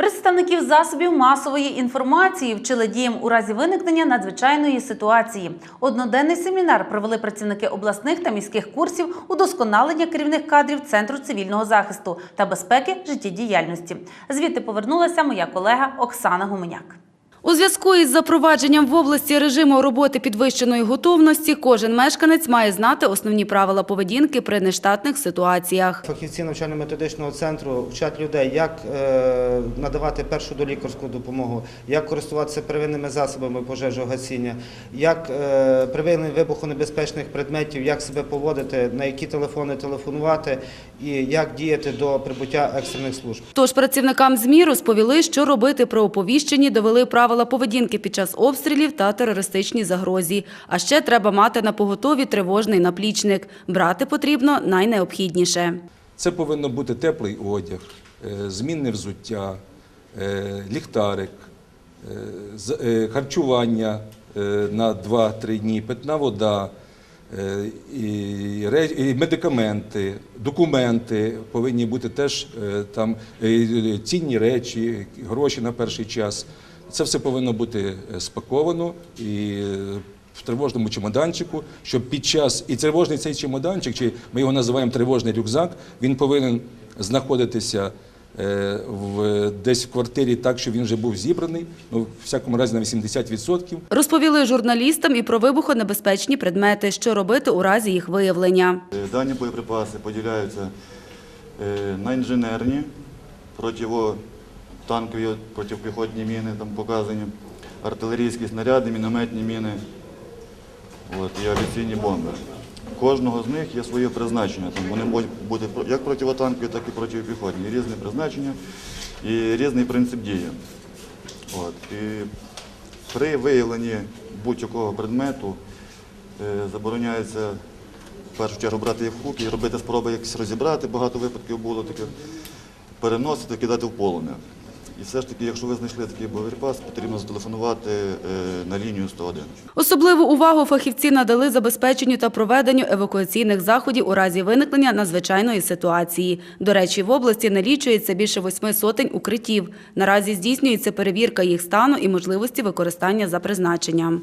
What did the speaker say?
Представників засобів масової інформації вчили діям у разі виникнення надзвичайної ситуації. Одноденний семінар провели працівники обласних та міських курсів удосконалення керівних кадрів Центру цивільного захисту та безпеки життєдіяльності. Звідти повернулася моя колега Оксана Гуменяк. У зв'язку із запровадженням в області режиму роботи підвищеної готовності кожен мешканець має знати основні правила поведінки при нештатних ситуаціях. Фахівці навчально-методичного центру вчать людей, як е, надавати першу долікарську допомогу, як користуватися первинними засобами пожежогасіння, як е, вибухонебезпечних предметів, як себе поводити, на які телефони телефонувати і як діяти до прибуття екстрених служб. Тож працівникам ЗМІ розповіли, що робити при оповіщенні, довели правила поведінки під час обстрілів та терористичній загрозі. А ще треба мати на поготові тривожний наплічник. Брати потрібно найнеобхідніше. Це повинно бути теплий одяг, е, змінне взуття, е, ліхтарик, е, харчування на 2-3 дні, питна вода, і медикаменти, документи повинні бути теж там цінні речі, гроші на перший час. Це все повинно бути е, спаковано і е, в тривожному чемоданчику, щоб під час і тривожний цей чемоданчик, чи ми його називаємо тривожний рюкзак, він повинен знаходитися е, в, десь в квартирі так, щоб він вже був зібраний, ну, в всякому разі на 80%. Розповіли журналістам і про вибухонебезпечні предмети, що робити у разі їх виявлення. Дані боєприпаси поділяються на інженерні, противотанкові, протипіхотні міни там показані, артилерійські снаряди, мінометні міни от, і авіаційні бомби. Кожного з них є своє призначення. Там вони можуть бути як противотанкові, так і протипіхотні. Різне призначення і різний принцип дії. От. І при виявленні будь-якого предмету е, забороняється в першу чергу брати їх в руки і робити спроби якось розібрати. Багато випадків було таких, переносити, кидати в полум'я. І все ж таки, якщо ви знайшли такий боєприпас, потрібно зателефонувати е, на лінію 101. Особливу увагу фахівці надали забезпеченню та проведенню евакуаційних заходів у разі виникнення надзвичайної ситуації. До речі, в області налічується більше восьми сотень укриттів. Наразі здійснюється перевірка їх стану і можливості використання за призначенням.